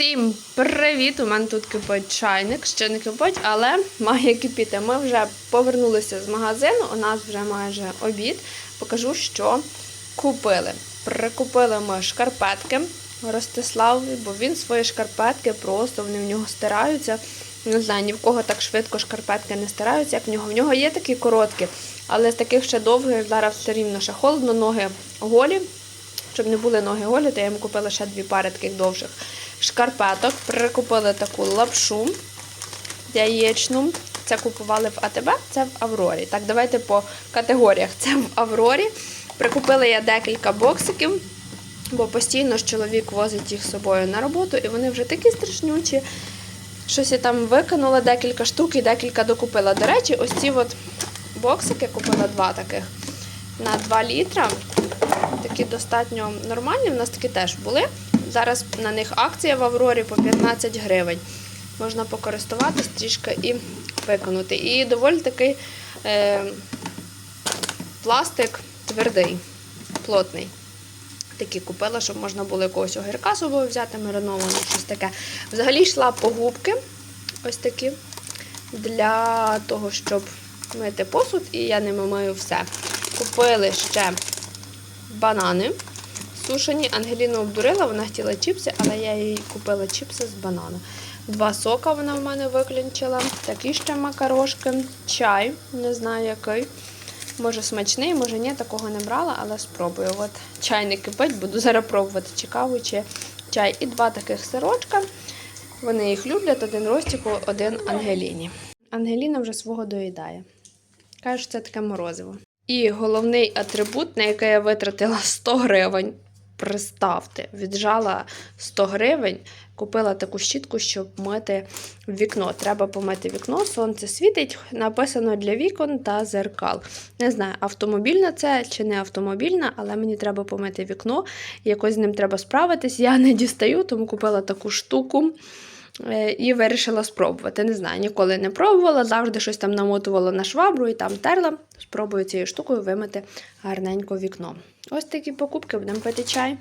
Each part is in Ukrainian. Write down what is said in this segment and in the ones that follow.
Всім привіт! У мене тут кипить чайник, ще не кипить, але має кипіти. Ми вже повернулися з магазину, у нас вже майже обід. Покажу, що купили. Прикупили ми шкарпетки Ростиславові, бо він свої шкарпетки просто вони в нього стираються. Не знаю, ні в кого так швидко шкарпетки не стираються, як в нього. В нього є такі короткі, але з таких ще довгих зараз все рівно ще холодно, ноги голі. Щоб не були ноги голі, то я йому купила ще дві пари таких довших шкарпеток. Прикупили таку лапшу яєчну. Це купували в АТБ, це в Аврорі. Так, давайте по категоріях. Це в Аврорі. Прикупила я декілька боксиків, бо постійно ж чоловік возить їх з собою на роботу, і вони вже такі страшнючі. Щось я там викинула декілька штук і декілька докупила. До речі, ось ці от боксики купила два таких на 2 літра. Такі достатньо нормальні, в нас такі теж були. Зараз на них акція в Аврорі по 15 гривень. Можна покористуватись трішки і виконати. І доволі такий е, пластик твердий, плотний. Такі купила, щоб можна було якогось огірка собою взяти, мариновану, щось таке. Взагалі йшла по губки, ось такі, для того, щоб мити посуд, і я ними мию все. Купили ще банани сушені. Ангеліна обдурила, вона хотіла чіпси, але я їй купила чіпси з банану. Два сока вона в мене виключила. Такі ще макарошки, чай, не знаю який. Може смачний, може ні, такого не брала, але спробую. От чай не кипить, буду зараз пробувати чи чи чай. І два таких сирочка. Вони їх люблять, один Ростіку, один Ангеліні. Ангеліна вже свого доїдає. Каже, що це таке морозиво. І головний атрибут, на який я витратила 100 гривень. Представте, віджала 100 гривень, купила таку щітку, щоб мити вікно. Треба помити вікно, сонце світить, написано для вікон та зеркал. Не знаю, автомобільна це чи не автомобільна, але мені треба помити вікно, якось з ним треба справитись. Я не дістаю, тому купила таку штуку. Е, І вирішила спробувати. Не знаю, ніколи не пробувала, завжди щось там намотувала на швабру і там терла. Спробую цією штукою вимити гарненько вікно. Ось такі покупки, будемо пити чай.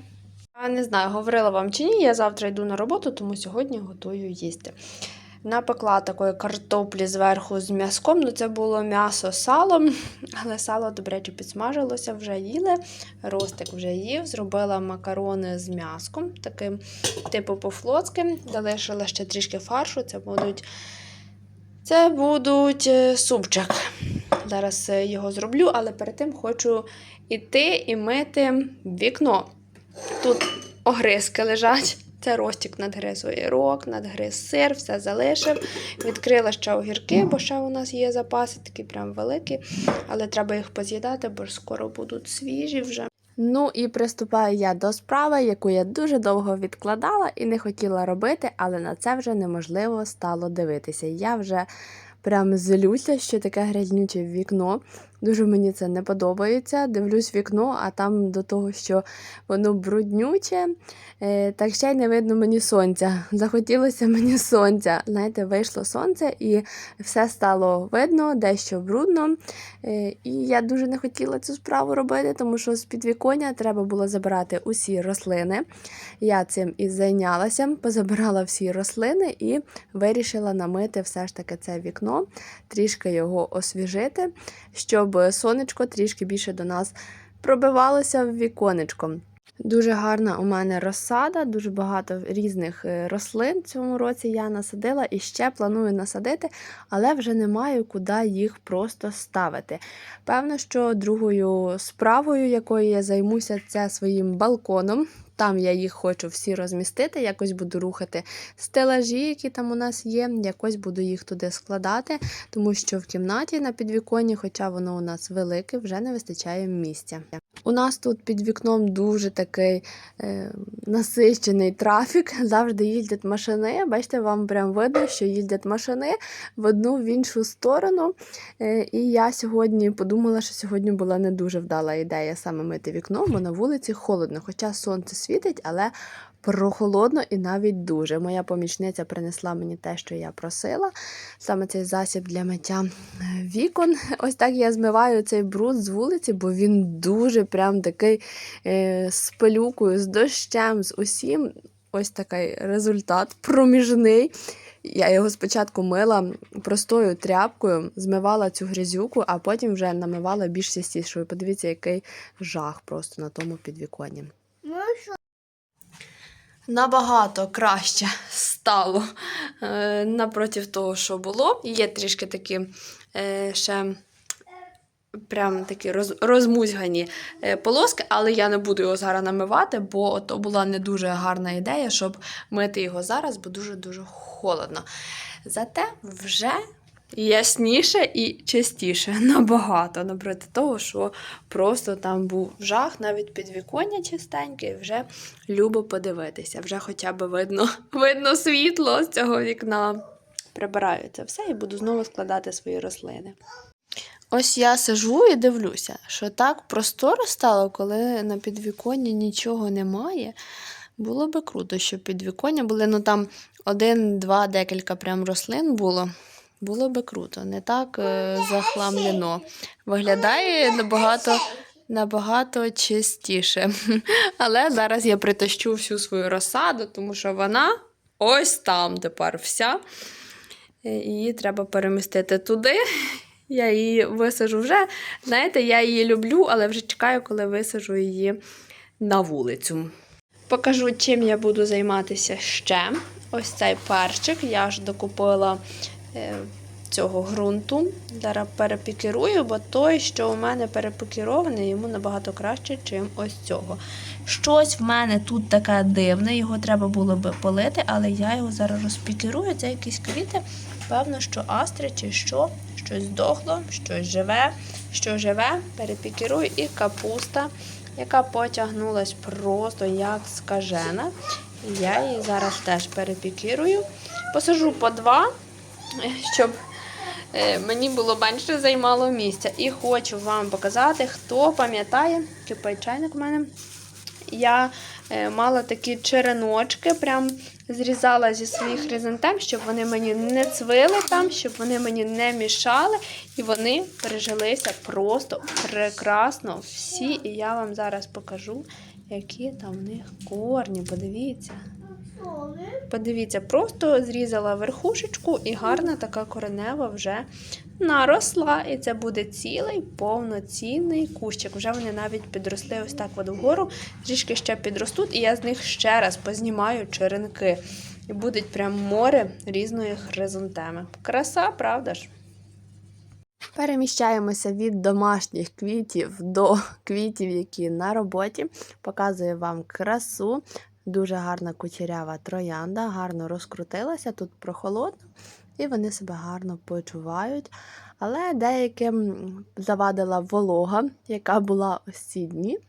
Я не знаю, говорила вам чи ні, я завтра йду на роботу, тому сьогодні готую їсти. Напекла такої картоплі зверху з м'язком. Ну, це було м'ясо з салом, але сало, до речі, підсмажилося, вже їли. Ростик вже їв. Зробила макарони з м'яском, таким типу по-флотськи. Залишила ще трішки фаршу. Це будуть, це будуть е, супчик. Зараз е, його зроблю, але перед тим хочу іти і мити вікно. Тут огризки лежать. Це Ростік надгриз огірок, надгриз сир, все залишив. Відкрила ще огірки, бо ще у нас є запаси, такі прям великі. Але треба їх поз'їдати, бо ж скоро будуть свіжі вже. Ну і приступаю я до справи, яку я дуже довго відкладала і не хотіла робити, але на це вже неможливо стало дивитися. Я вже прям злюся, що таке грязнюче вікно. Дуже мені це не подобається. Дивлюсь вікно, а там до того, що воно бруднюче, е, так ще й не видно мені сонця. Захотілося мені сонця. Знаєте, вийшло сонце і все стало видно, дещо брудно. Е, І я дуже не хотіла цю справу робити, тому що з підвіконня треба було забирати усі рослини. Я цим і зайнялася, позабирала всі рослини і вирішила намити все ж таки це вікно, трішки його освіжити, щоб сонечко трішки більше до нас пробивалося в віконечко. Дуже гарна у мене розсада, дуже багато різних е, рослин цьому році я насадила і ще планую насадити, але вже не маю куди їх просто ставити. Певно, що другою справою, якою я займуся, це своїм балконом. Там я їх хочу всі розмістити, якось буду рухати стелажі, які там у нас є, якось буду їх туди складати, тому що в кімнаті на підвіконні, хоча воно у нас велике, вже не вистачає місця. У нас тут під вікном дуже такий е, насичений трафік. Завжди їздять машини. Бачите, вам прям видно, що їздять машини в одну в іншу сторону. Е, і я сьогодні подумала, що сьогодні була не дуже вдала ідея саме мити вікно, бо на вулиці холодно. Хоча сонце світить, але прохолодно і навіть дуже. Моя помічниця принесла мені те, що я просила. Саме цей засіб для миття е, вікон. Ось так я змиваю цей бруд з вулиці, бо він дуже прям такий е, з пилюкою, з дощем, з усім. ось такий результат проміжний. Я його спочатку мила простою тряпкою, змивала цю грязюку, а потім вже намивала більш частішою. Подивіться, який жах просто на тому підвіконні. Набагато краще стало е, напроти того, що було. Є трішки такі е, ще прям такі роз, розмузгані е, полоски, але я не буду його зараз намивати, бо то була не дуже гарна ідея, щоб мити його зараз, бо дуже-дуже холодно. Зате вже ясніше і чистіше набагато, напроти того, що просто там був жах, навіть підвіконня чистеньке, вже любо подивитися. Вже хоча б видно, видно світло з цього вікна. Прибираю це все і буду знову складати свої рослини. Ось я сижу і дивлюся, що так просторо стало, коли на підвіконні нічого немає. Було би круто, щоб підвіконня були, ну там один, два, декілька прям рослин було. Було би круто, не так е, захламлено. Виглядає набагато, набагато чистіше. Але зараз я притащу всю свою розсаду, тому що вона ось там тепер вся. Е, Її треба перемістити туди. Я її висажу вже. Знаєте, я її люблю, але вже чекаю, коли висажу її на вулицю. Покажу, чим я буду займатися ще. Ось цей перчик. Я ж докупила цього ґрунту. Зараз перепікірую, бо той, що у мене перепікірований, йому набагато краще, ніж ось цього. Щось в мене тут таке дивне, його треба було би полити, але я його зараз розпікірую. Це якісь квіти. Певно, що астри чи що, щось здохло, щось живе, що живе, перепікірую і капуста, яка потягнулась просто як скажена. Я її зараз теж перепікірую. Посажу по два, щоб е, мені було менше займало місця. І хочу вам показати, хто пам'ятає, кипить чайник у мене. Я е, мала такі череночки, прям зрізала зі своїх хризантем, щоб вони мені не цвили там, щоб вони мені не мішали. І вони прижилися просто прекрасно всі. І я вам зараз покажу, які там в них корні. Подивіться. Подивіться, просто зрізала верхушечку і гарна така коренева вже наросла. І це буде цілий повноцінний кущик. Вже вони навіть підросли ось так от вгору, трішки ще підростуть, і я з них ще раз познімаю черенки. І буде прям море різної хризантеми. Краса, правда ж? Переміщаємося від домашніх квітів до квітів, які на роботі. Показую вам красу. Дуже гарна кучерява троянда, гарно розкрутилася, тут прохолодно, і вони себе гарно почувають. Але деяким завадила волога, яка була ось ці дні.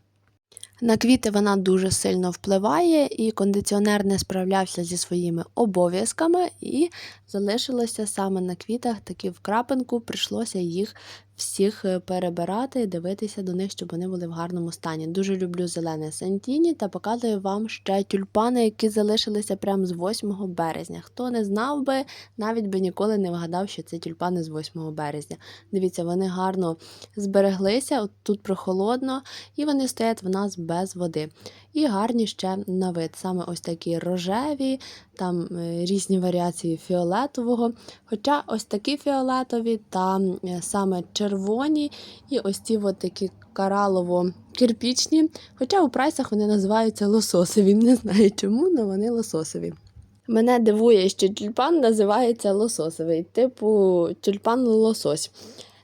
На квіти вона дуже сильно впливає, і кондиціонер не справлявся зі своїми обов'язками, і залишилося саме на квітах такі в крапинку, прийшлося їх всіх е, перебирати, дивитися до них, щоб вони були в гарному стані. Дуже люблю зелене сантіні та показую вам ще тюльпани, які залишилися прямо з 8 березня. Хто не знав би, навіть би ніколи не вгадав, що це тюльпани з 8 березня. Дивіться, вони гарно збереглися, от тут прохолодно, і вони стоять в нас без води. І гарні ще на вид. Саме ось такі рожеві, там е, різні варіації фіолетового. Хоча ось такі фіолетові та е, саме червоні, і ось ці от такі каралово-кирпічні. Хоча у прайсах вони називаються лососові. Не знаю чому, але вони лососові. Мене дивує, що тюльпан називається лососовий, типу тюльпан лосось.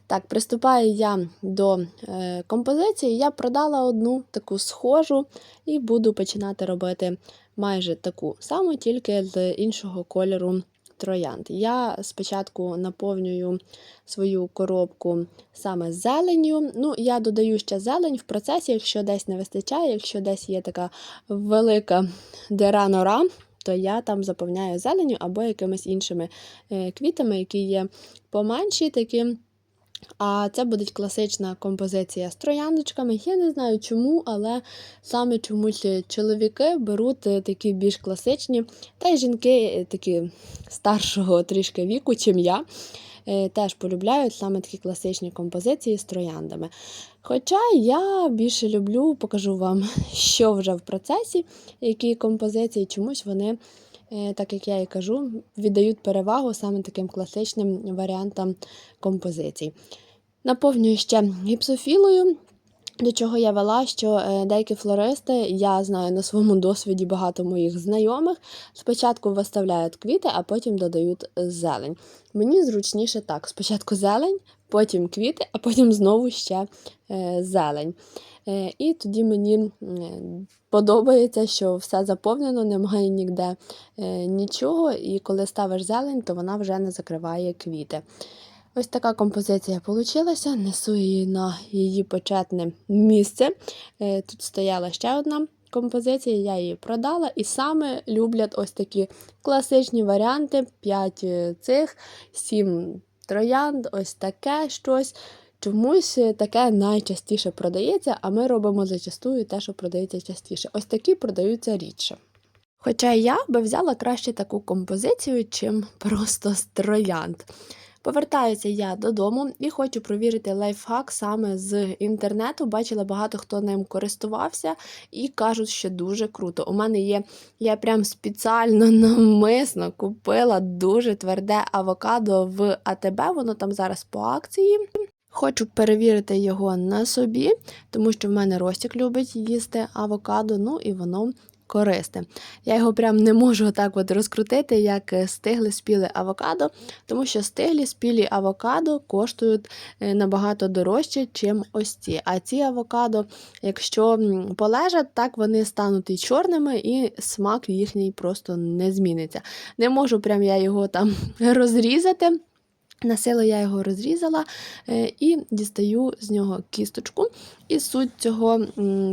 Так, приступаю я до е, композиції. Я продала одну таку схожу і буду починати робити майже таку саму, тільки з іншого кольору троянд. Я спочатку наповнюю свою коробку саме зеленню. Ну, я додаю ще зелень в процесі, якщо десь не вистачає, якщо десь є така велика дира нора, то я там заповняю зеленю або якимись іншими е, квітами, які є поменші такі. А це буде класична композиція з трояндочками. Я не знаю чому, але саме чомусь чоловіки беруть е, такі більш класичні, та й жінки е, такі старшого трішки віку, чим я. е, теж полюбляють саме такі класичні композиції з трояндами. Хоча я більше люблю, покажу вам, що вже в процесі, які композиції, чомусь вони, е, так як я і кажу, віддають перевагу саме таким класичним варіантам композицій. Наповнюю ще гіпсофілою. До чого я вела, що е, деякі флористи, я знаю на своєму досвіді багато моїх знайомих, спочатку виставляють квіти, а потім додають зелень. Мені зручніше так: спочатку зелень, потім квіти, а потім знову ще е, зелень. Е, І тоді мені подобається, що все заповнено, немає ніде е, нічого, і коли ставиш зелень, то вона вже не закриває квіти. Ось така композиція вийшла. Несу її на її почетне місце. Тут стояла ще одна композиція, я її продала. І саме люблять ось такі класичні варіанти: 5 цих, 7 троянд, ось таке щось. Чомусь таке найчастіше продається, а ми робимо зачастую те, що продається частіше. Ось такі продаються рідше. Хоча я би взяла краще таку композицію, чим просто троянд. Повертаюся я додому і хочу провірити лайфхак саме з інтернету. Бачила багато хто ним користувався і кажуть, що дуже круто. У мене є, я прям спеціально навмисно купила дуже тверде авокадо в АТБ, воно там зараз по акції. Хочу перевірити його на собі, тому що в мене Ростік любить їсти авокадо, ну і воно корисне. Я його прям не можу так от розкрутити, як е, стигле спіле авокадо, тому що стиглі спілі авокадо коштують е, набагато дорожче, ніж ось ці. А ці авокадо, якщо полежать, так вони стануть і чорними, і смак їхній просто не зміниться. Не можу прям я його там розрізати. На силу я його розрізала е, і дістаю з нього кісточку. І суть цього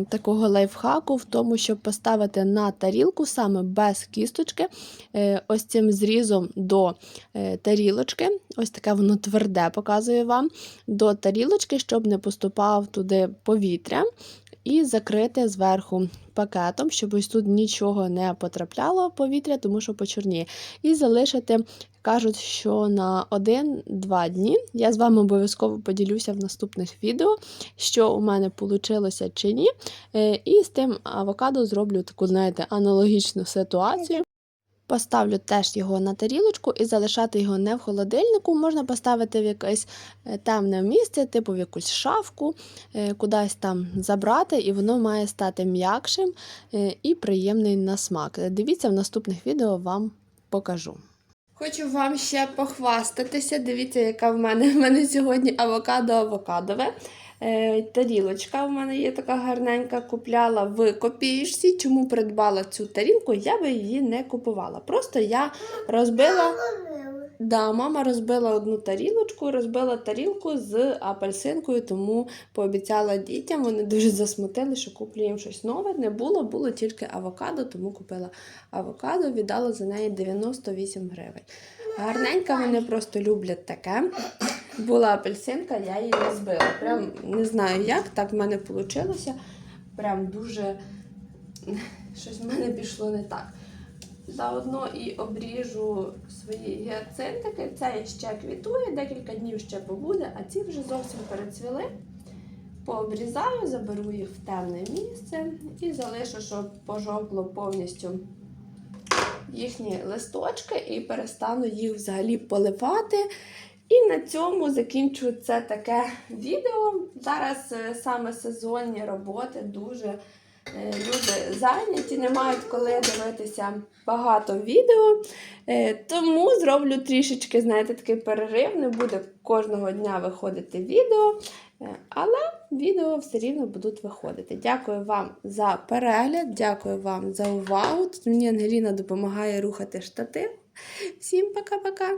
такого лайфхаку в тому, щоб поставити на тарілку саме без кісточки, е, ось цим зрізом до е, тарілочки, ось таке воно тверде показує вам, до тарілочки, щоб не поступав туди повітря. І закрити зверху пакетом, щоб ось тут нічого не потрапляло повітря, тому що почорніє. І залишити Кажуть, що на 1-2 дні я з вами обов'язково поділюся в наступних відео, що у мене вийшло чи ні. Е, І з тим авокадо зроблю таку, знаєте, аналогічну ситуацію. Поставлю теж його на тарілочку і залишати його не в холодильнику. Можна поставити в якесь е, темне місце, типу в якусь шафку, е, кудись там забрати, і воно має стати м'якшим е, і приємний на смак. Дивіться, в наступних відео вам покажу. Хочу вам ще похвастатися. Дивіться, яка в мене в мене сьогодні авокадо-авокадове. Е, тарілочка в мене є така гарненька, купляла в копієчці. Чому придбала цю тарілку, я би її не купувала. Просто я розбила. Да, мама розбила одну тарілочку, розбила тарілку з апельсинкою, тому пообіцяла дітям. Вони дуже засмутили, що куплю їм щось нове. Не було, було тільки авокадо, тому купила авокадо, віддала за неї 98 гривень. Гарненька, вони просто люблять таке. Була апельсинка, я її розбила. Прям не знаю як, так в мене вийшло. Прям дуже щось в мене пішло не так. Заодно і обріжу свої гіацинтики. Це ще квітує, декілька днів ще побуде, а ці вже зовсім перецвіли. Пообрізаю, заберу їх в темне місце і залишу, щоб пожовкло повністю їхні листочки, і перестану їх взагалі поливати. І на цьому закінчу це таке відео. Зараз е, саме сезонні роботи дуже е, люди зайняті, не мають коли дивитися багато відео. Е, Тому зроблю трішечки, знаєте, такий перерив. Не буде кожного дня виходити відео, але відео все рівно будуть виходити. Дякую вам за перегляд, дякую вам за увагу. Тут мені Ангеліна допомагає рухати штатив. Всім пока-пока!